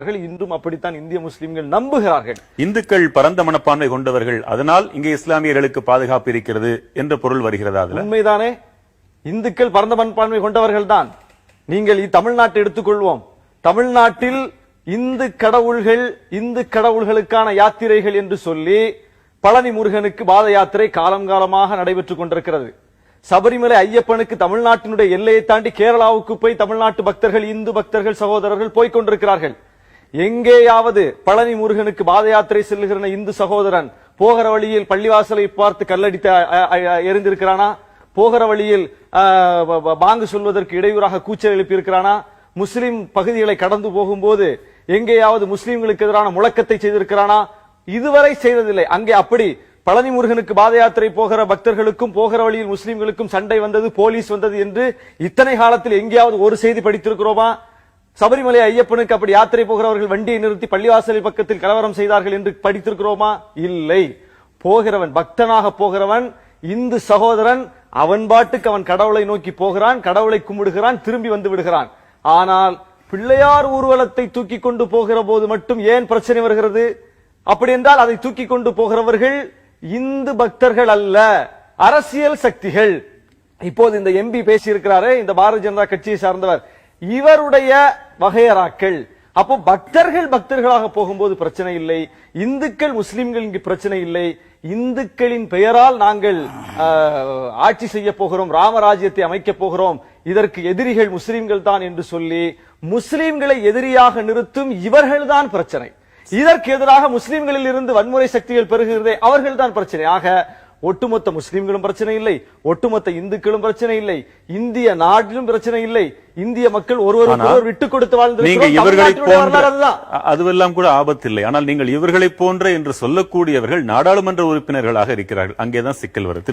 அவர்கள் இன்றும் அப்படித்தான் இந்திய முஸ்லிம்கள் நம்புகிறார்கள். இந்துக்கள் பரந்த மனப்பான்மை கொண்டவர்கள். அதனால் இங்கே இஸ்லாமியர்களுக்கு பாதுகாப்பு இருக்கிறது என்ற பொருள் வருகிறதா அதுல? உண்மைதானே? இந்துக்கள் பரந்த மண்பான்மை கொண்டவர்கள் தான் நீங்கள் தமிழ்நாட்டை எடுத்துக்கொள்வோம். தமிழ்நாட்டில் இந்து கடவுள்கள் இந்து கடவுள்களுக்கான யாத்திரைகள் என்று சொல்லி பழனி முருகனுக்கு பாத யாத்திரை காலம் காலமாக நடைபெற்றுக் கொண்டிருக்கிறது. சபரிமலை ஐயப்பனுக்கு தமிழ்நாட்டினுடைய எல்லையை தாண்டி கேரளாவுக்கு போய் தமிழ்நாட்டு பக்தர்கள் இந்து பக்தர்கள் சகோதரர்கள் போய்க் கொண்டிருக்கிறார்கள். எங்கேயாவது பழனி முருகனுக்கு பாத யாத்திரை செல்லுகிற இந்து சகோதரன் போகிற வழியில் பள்ளிவாசலை பார்த்து கல்லடித்து எரிந்திருக்கிறானா போகிற வழியில் பாங்கு சொல்வதற்கு இடையூறாக கூச்சல் எழுப்பியிருக்கிறானா? முஸ்லிம் பகுதிகளை கடந்து போகும்போது எங்கேயாவது முஸ்லிம்களுக்கு எதிரான முழக்கத்தை செய்திருக்கிறானா? இதுவரை செய்ததில்லை. அங்கே அப்படி பழனி முருகனுக்கு பாத யாத்திரை போகிற பக்தர்களுக்கும் போகிற வழியில் முஸ்லிம்களுக்கும் சண்டை வந்தது போலீஸ் வந்தது என்று இத்தனை காலத்தில் எங்கேயாவது ஒரு செய்தி படித்திருக்கிறோமா? சபரிமலை ஐயப்பனுக்கு அப்படி யாத்திரை போகிறவர்கள் வண்டியை நிறுத்தி பள்ளிவாசல் பக்கத்தில் கலவரம் செய்தார்கள் என்று படித்திருக்கிறோமா? இல்லை. போகிறவன் பக்தனாக போகிறவன் இந்து சகோதரன் அவன் பாட்டுக்கு அவன் கடவுளை நோக்கி போகிறான் கடவுளை கும்பிடுகிறான் திரும்பி வந்து விடுகிறான். ஆனால் பிள்ளையார் ஊர்வலத்தை தூக்கி கொண்டு போகிற போது மட்டும் ஏன் பிரச்சனை வருகிறது? அப்படி என்றால் அதை தூக்கி கொண்டு போகிறவர்கள் இந்து பக்தர்கள் அல்ல அரசியல் சக்திகள். இப்போது இந்த எம்பி பேசியிருக்கிறாரே இந்த பாரதிய ஜனதா கட்சியை சார்ந்தவர். இவருடைய வகையறாக்கள் அப்போ பக்தர்கள் பக்தர்களாக போகும்போது பிரச்சனை இல்லை. இந்துக்கள் முஸ்லிம்கள் இங்கு பிரச்சனை இல்லை. இந்துக்களின் பெயரால் நாங்கள் ஆட்சி செய்ய போகிறோம் ராமராஜ்யத்தை அமைக்க போகிறோம். இதற்கு எதிரிகள் முஸ்லிம்கள் தான் என்று சொல்லி முஸ்லிம்களை எதிரியாக நிறுத்தும் இவர்கள்தான் பிரச்சனை. இதற்கு எதிராக முஸ்லிம்களில் இருந்து வன்முறை சக்திகள் பெருகிறதே அவர்கள்தான் பிரச்சனை. ஆக ஒட்டுமொத்த முஸ்லிம்களும் பிரச்சனை இல்லை. ஒட்டுமொத்த இந்துக்களும் பிரச்சனை இல்லை. இந்திய நாட்டிலும் பிரச்சனை இல்லை. இந்திய மக்கள் ஒருவர் விட்டு கொடுத்து நீங்க வாழ்ந்து இவர்களை போன்ற அதுவெல்லாம் கூட ஆபத்தில்லை. ஆனால் நீங்கள் இவர்களை போன்ற என்று சொல்லக்கூடியவர்கள் நாடாளுமன்ற உறுப்பினர்களாக இருக்கிறார்கள். அங்கேதான் சிக்கல் வருது.